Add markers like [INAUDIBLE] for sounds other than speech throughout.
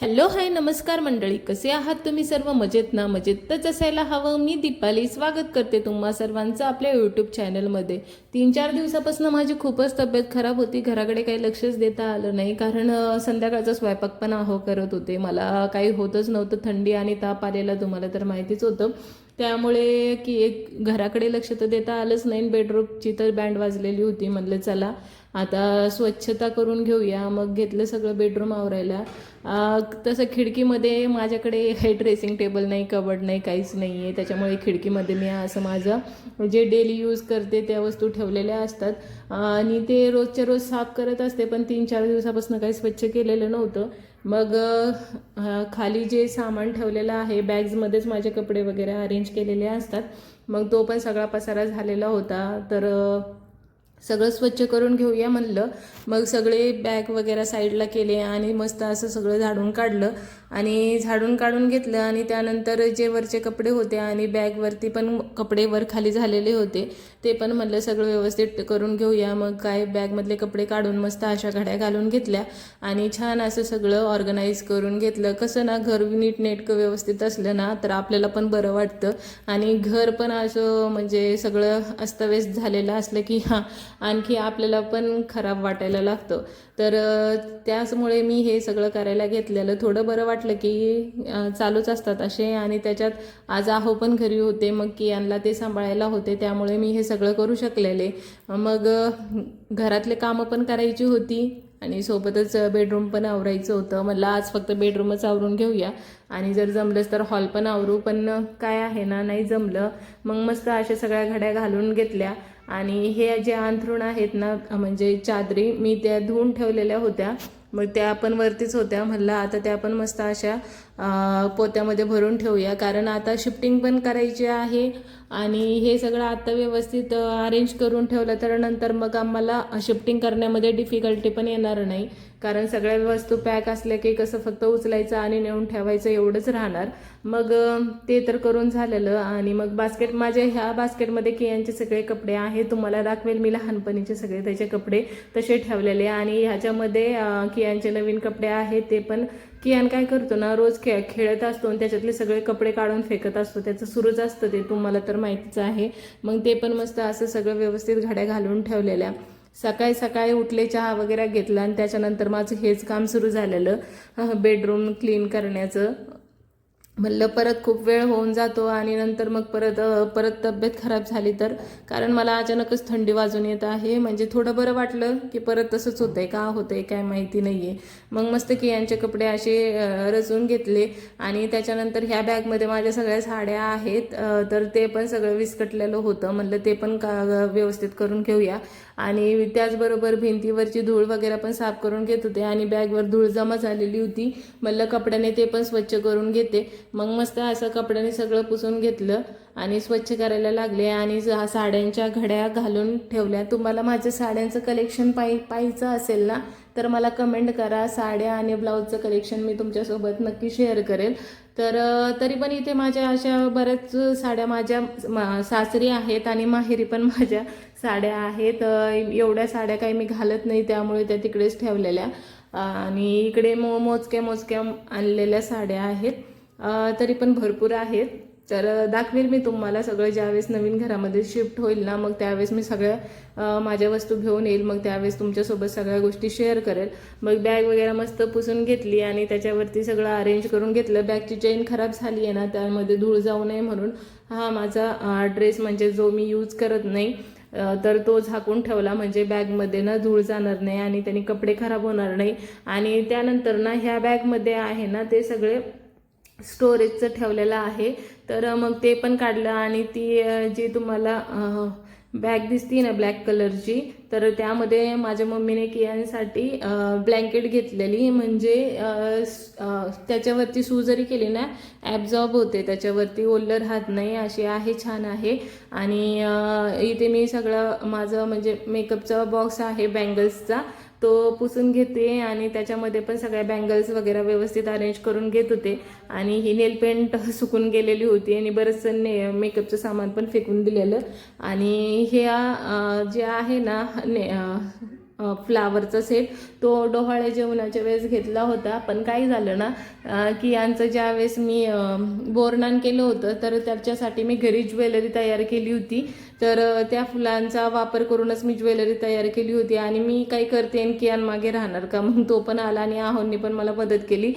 Hello hi नमस्कार मंडळी. कसे आहात तुम्ही सर्व? मजेत ना? मजेतच असायला हवं. मी दीपाली. स्वागत करते तुम्हा सर्वांचं आपल्या यूट्यूब चॅनलमध्ये तीन चार दिवसापासून माझी खूपच तब्येत खराब होती. घराकडे काही लक्षच देता आलं नाही. कारण संध्याकाळचा स्वयंपाक पण आहो करत होते. मला काही होतच नव्हतं. थंडी आणि ताप आलेला तुम्हाला तर माहितीच होतं. त्यामुळे की एक घराकडे लक्ष तर देता आलंच नाही. बेडरूमची तर बँड वाजलेली होती. म्हणलं चला आता स्वच्छता करून घेऊया. मग घेतलं सगळं बेडरूम आवरायला. तसं खिडकीमध्ये माझ्याकडे हे ड्रेसिंग टेबल नाही कबड नाही काहीच नाही आहे त्याच्यामुळे खिडकीमध्ये मी असं माझं जे डेली यूज करते त्या वस्तू ठेवलेल्या असतात. आणि ते रोजच्या रोज साफ करत असते पण तीन चार दिवसापासून काही स्वच्छ केलेलं नव्हतं. मग खाली जे सामान ठेवलेलं आहे बॅग्समध्येच माझे कपडे वगैरे अरेंज केलेले असतात. मग तो पण सगळा पसारा झालेला होता. तर सगळं स्वच्छ करून घेऊया म्हणलं. मग सगळे बॅग वगैरे साईडला केले आणि मस्त असं सगळं झाडून काढलं. आणि झाडून काढून घेतलं आणि त्यानंतर जे वरचे कपडे होते आणि बॅगवरती पण कपडे वर खाली झालेले होते ते पण म्हणलं सगळं व्यवस्थित करून घेऊया. मग काय बॅगमधले कपडे काढून मस्त अशा घड्या घालून घेतल्या आणि छान असं सगळं ऑर्गनाईज करून घेतलं. कसं ना घर नीटनेटकं व्यवस्थित असलं ना तर आपल्याला पण बरं वाटतं. आणि घर पण असं म्हणजे सगळं अस्तव्यस्त झालेलं असलं की हां आणखी आपल्याला पण खराब वाटायला लागतं. तर त्याचमुळे मी हे सगळं करायला घेतलेलं. थोडं बरं वाटतं वाटलं की चालूच असतात असे आणि त्याच्यात आज आहो पण घरी होते मग की यांना ते सांभाळायला होते त्यामुळे मी हे सगळं करू शकलेले. मग घरातले कामं पण करायची होती आणि सोबतच बेडरूम पण आवरायचं होतं. मला आज फक्त बेडरूमच आवरून घेऊया. आणि जर जमलंच तर हॉल पण आवरू पण काय आहे ना नाही जमलं. मग मस्त अशा सगळ्या घड्या घालून घेतल्या. आणि हे जे अंथरूण आहेत ना म्हणजे चादरी मी त्या धुवून ठेवलेल्या होत्या. मग त्या पण वरतीच होत्या म्हणलं आता त्या पण मस्त अशा पोत्यामध्ये भरून ठेवूया. कारण आता शिफ्टिंग पण करायची आहे आणि हे सगळं आता व्यवस्थित अरेंज करून ठेवलं तर नंतर मग आम्हाला शिफ्टिंग करण्यामध्ये डिफिकल्टी पण येणार नाही. कारण सगळ्या वस्तू पॅक असल्या की कसं फक्त उचलायचं आणि नेऊन ठेवायचं एवढंच राहणार. मग ते तर करून झालेलं आणि मग बास्केट माझे ह्या बास्केटमध्ये कियांचे सगळे कपडे आहे तुम्हाला दाखवेल मी लहानपणीचे सगळे त्याचे कपडे तसे ठेवलेले आणि ह्याच्यामध्ये कियांचे नवीन कपडे आहेत ते पण कियान काय करतो ना रोज खेळ खेळत असतो आणि त्याच्यातले सगळे कपडे काढून फेकत असतो. त्याचं सुरूच असतं ते तुम्हाला तर माहितीच आहे. मग ते पण मस्त असं सगळं व्यवस्थित घड्या घालून ठेवलेल्या. सकाळी सकाळी उठले चहा वगैरे घेतला आणि त्याच्यानंतर माझं हेच काम सुरू झालेलं. बेडरूम क्लीन करण्याचं. म्हणलं परत खूप वेळ होऊन जातो आणि नंतर मग परत परत तब्येत खराब झाली तर? कारण मला अचानकच थंडी वाजून येत आहे. म्हणजे थोडं बरं वाटलं की परत तसंच होतंय. का होतंय काय माहिती नाही आहे मग मस्त की यांचे कपडे असे रचून घेतले आणि त्याच्यानंतर ह्या बॅगमध्ये माझ्या सगळ्या साड्या आहेत. तर ते पण सगळं विस्कटलेलं होतं. म्हणलं ते पण का व्यवस्थित करून घेऊया. आणि त्याचबरोबर भिंतीवरची धूळ वगैरे पण साफ करून घेत होते आणि बॅगवर धूळ जमा झालेली होती. म्हणलं कपड्याने ते पण स्वच्छ करून घेते. मग मस्त असं कपड्याने सगळं पुसून घेतलं आणि स्वच्छ करायला लागले आणि साड्यांच्या घड्या घालून ठेवल्या. तुम्हाला माझं साड्यांचं कलेक्शन पाहि पाहायचं असेल ना तर मला कमेंट करा. साड्या आणि ब्लाऊजचं कलेक्शन मी तुमच्यासोबत नक्की शेअर करेल. तर तरी पण इथे माझ्या अशा बऱ्याच साड्या माझ्या मा- सासरी आहेत आणि माहेरी पण माझ्या साड्या आहेत. एवढ्या साड्या काही मी घालत नाही त्यामुळे त्या तिकडेच ठेवलेल्या. आणि इकडे मो मोजक्या मोजक्या आणलेल्या साड्या आहेत. तरी पण भरपूर आहेत. तर दाखवेल मी तुम्हाला सगळं ज्यावेळेस नवीन घरामध्ये शिफ्ट होईल ना मग त्यावेळेस मी सगळ्या माझ्या वस्तू घेऊन येईल मग त्यावेळेस तुमच्यासोबत सगळ्या गोष्टी शेअर करेल. मग बॅग वगैरे मस्त पुसून घेतली आणि त्याच्यावरती सगळं अरेंज करून घेतलं. बॅगची चेन खराब झाली आहे ना त्यामध्ये धूळ जाऊ नये म्हणून. हा माझा ड्रेस म्हणजे जो मी यूज करत नाही तर तो झाकून ठेवला. म्हणजे बॅगमध्ये ना धूळ जाणार नाही आणि त्यांनी कपडे खराब होणार नाही. आणि त्यानंतर ना ह्या बॅगमध्ये आहे ना ते सगळे स्टोरेजचं ठेवलेलं आहे. तर मग ते पण काढलं आणि ती जी तुम्हाला बॅग दिसती ना ब्लॅक कलरची तर त्यामध्ये माझ्या मम्मीने कियांसाठी ब्लँकेट घेतलेली. म्हणजे त्याच्यावरती सू जरी केली ना ॲब्झॉर्ब होते. त्याच्यावरती ओल्लं राहत नाही अशी आहे छान आहे. आणि इथे मी सगळं माझं म्हणजे मेकअपचा बॉक्स आहे बँगल्सचा तो पुसून घेते आणि त्याच्यामध्ये पण सगळ्या बँगल्स वगैरे व्यवस्थित अरेंज करून घेत होते. आणि ही नेल पेंट [LAUGHS] सुकून गेलेली होती आणि बरंचसं ने मेकअपचं सामान पण फेकून दिलेलं. आणि हे जे आहे ना ने फ्लावरचा सेट तो डोहाळे जेवणाच्या वेळेस घेतला होता. पण काय झालं ना की यांचं ज्या वेळेस मी बोरणान बोरनान केलं होतं तर त्याच्यासाठी मी घरी ज्वेलरी तयार केली होती. तर त्या फुलांचा वापर करूनच मी ज्वेलरी तयार केली होती आणि मी काय करते आणि कियान मागे राहणार का मग तो पण आला आणि आहोंनी पण मला मदत केली.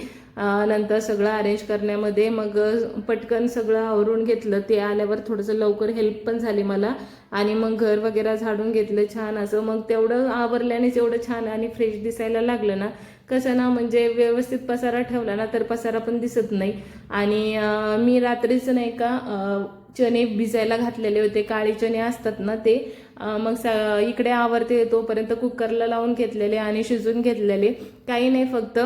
नंतर सगळं अरेंज करण्यामध्ये मग पटकन सगळं आवरून घेतलं. ते आल्यावर थोडंसं लवकर हेल्प पण झाली मला. आणि मग घर वगैरे झाडून घेतलं छान असं. मग तेवढं आवरल्यानेच एवढं छान आणि फ्रेश दिसायला लागलं ना कसं ना म्हणजे व्यवस्थित पसारा ठेवला ना तर पसारा पण दिसत नाही. आणि मी रात्रीच नाही का चणे भिजायला घातलेले होते. काळे चणे असतात ना ते. मग स इकडे आवरते तोपर्यंत कुकरला लावून घेतलेले आणि शिजून घेतलेले. काही नाही फक्त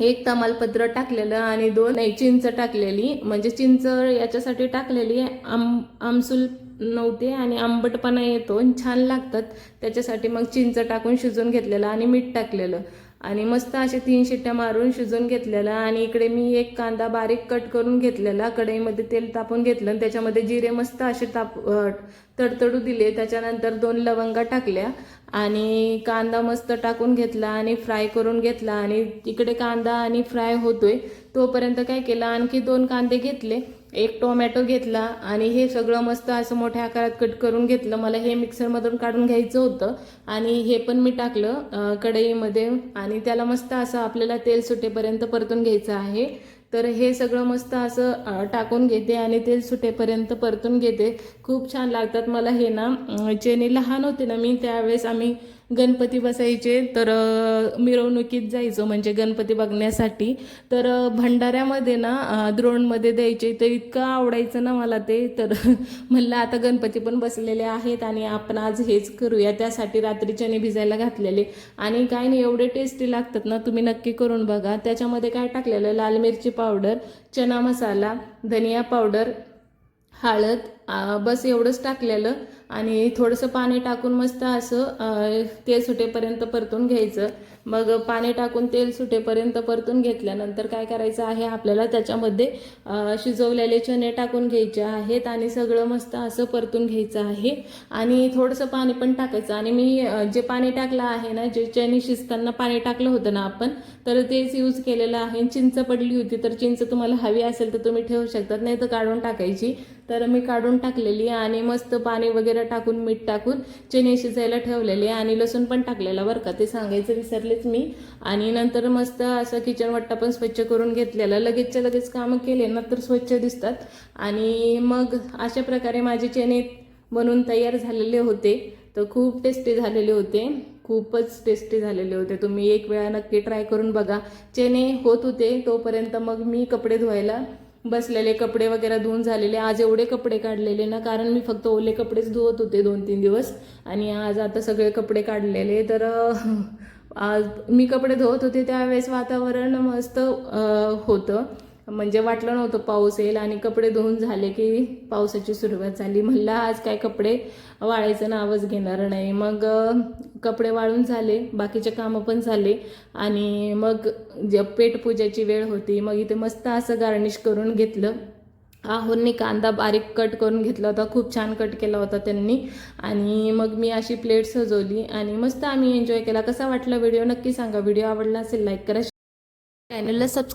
एक तमालपत्र टाकलेलं आणि दोन नाही चिंच टाकलेली. म्हणजे चिंच याच्यासाठी टाकलेली. आम आमसूल नव्हते आणि आंबटपणा येतो आणि छान लागतात. त्याच्यासाठी मग चिंच टाकून शिजून घेतलेलं आणि मीठ टाकलेलं. आणि मस्त असे तीन शिट्ट्या मारून शिजून घेतलेला आणि इकडे मी एक कांदा बारीक कट करून घेतलेला. कढईमध्ये तेल तापून घेतलं आणि त्याच्यामध्ये जिरे मस्त असे ताप तडतडू दिले. त्याच्यानंतर दोन लवंगा टाकल्या. आणि कांदा मस्त टाकून घेतला आणि फ्राय करून घेतला आणि तिकडे कांदा आणि फ्राय होतोय. तोपर्यंत काय केलं आणखी दोन कांदे घेतले एक टोमॅटो घेतला आणि हे सगळं मस्त असं मोठ्या आकारात कट करून घेतलं. मला हे मिक्सरमधून काढून घ्यायचं होतं आणि हे पण मी टाकलं कढईमध्ये आणि त्याला मस्त असं आपल्याला तेल सुटेपर्यंत परतून घ्यायचं आहे. तर हे सगळं मस्त असं टाकून घेते आणि तेल सुटेपर्यंत परतून घेते. खूप छान लागतात. मला हे ना अं, चेनी लहान होते ना मी त्यावेळेस आम्ही गणपती बसायचे तर मिरवणुकीत जायचो म्हणजे गणपती बघण्यासाठी. तर भंडाऱ्यामध्ये ना द्रोणमध्ये द्यायचे तर इतकं आवडायचं ना मला ते. तर [LAUGHS] म्हणलं आता गणपती पण बसलेले आहेत आणि आपण आज हेच करूया. त्यासाठी रात्री चणे भिजायला घातलेले. आणि काय नाही एवढे टेस्टी लागतात ना तुम्ही नक्की करून बघा. त्याच्यामध्ये काय टाकलेलं? लाल मिरची पावडर चना मसाला धनिया पावडर हळद बस एवढंच टाकलेलं आणि थोडंसं पाणी टाकून मस्त असं तेल सुटेपर्यंत परतून घ्यायचं. मग पाणी टाकून तेल सुटेपर्यंत परतून घेतल्यानंतर काय करायचं आहे आपल्याला त्याच्यामध्ये शिजवलेले चणे टाकून घ्यायचे आहेत आणि सगळं मस्त असं परतून घ्यायचं आहे. आणि थोडंसं पाणी पण टाकायचं. आणि मी जे पाणी टाकलं आहे ना जे चणे शिजताना पाणी टाकलं होतं ना आपण तर तेच यूज केलेलं आहे. चिंच पडली होती तर चिंच तुम्हाला हवी असेल तर तुम्ही ठेवू शकतात नाही तर काढून टाकायची. तर मी काढून टाकलेली आणि मस्त पाणी वगैरे टाकून मीठ टाकून चणे शिजायला ठेवलेले आणि लसूण पण टाकलेला बरं का. ते सांगायचं विसरलेच मी. आणि नंतर मस्त असं किचन वट्टा पण स्वच्छ करून घेतलेला. लगेचच्या लगेच कामं केले ना तर स्वच्छ दिसतात. आणि मग अशा प्रकारे माझे चणे बनून तयार झालेले होते. तर खूप टेस्टी झालेले होते. खूपच टेस्टी झालेले होते. तुम्ही एक वेळा नक्की ट्राय करून बघा. चेने होत होते तोपर्यंत मग मी कपडे धुवायला बसलेले कपडे वगैरे धुवून झालेले. आज एवढे कपडे काढलेले ना कारण मी फक्त ओले कपडेच धुवत होते दोन तीन दिवस. आणि आज आता सगळे कपडे काढलेले. तर आज मी कपडे धुवत होते त्यावेळेस वातावरण मस्त होतं. म्हणजे वाटलं नव्हतं पाऊस येईल आणि कपडे धुवून झाले की पावसाची सुरुवात झाली. म्हणलं आज काय कपडे वाळायचं नावच घेणार नाही. मग कपडे वाळून झाले बाकीचे कामं पण झाले. आणि मग जे पेटपूजाची वेळ होती मग इथे मस्त असं गार्निश करून घेतलं. आहोंनी कांदा बारीक कट करून घेतला होता खूप छान कट केला होता त्यांनी. आणि मग मी अशी प्लेट सजवली आणि मस्त आम्ही एन्जॉय केला. कसा वाटला व्हिडिओ नक्की सांगा. व्हिडिओ आवडला असेल लाईक करा चॅनलला सबस्क्राईब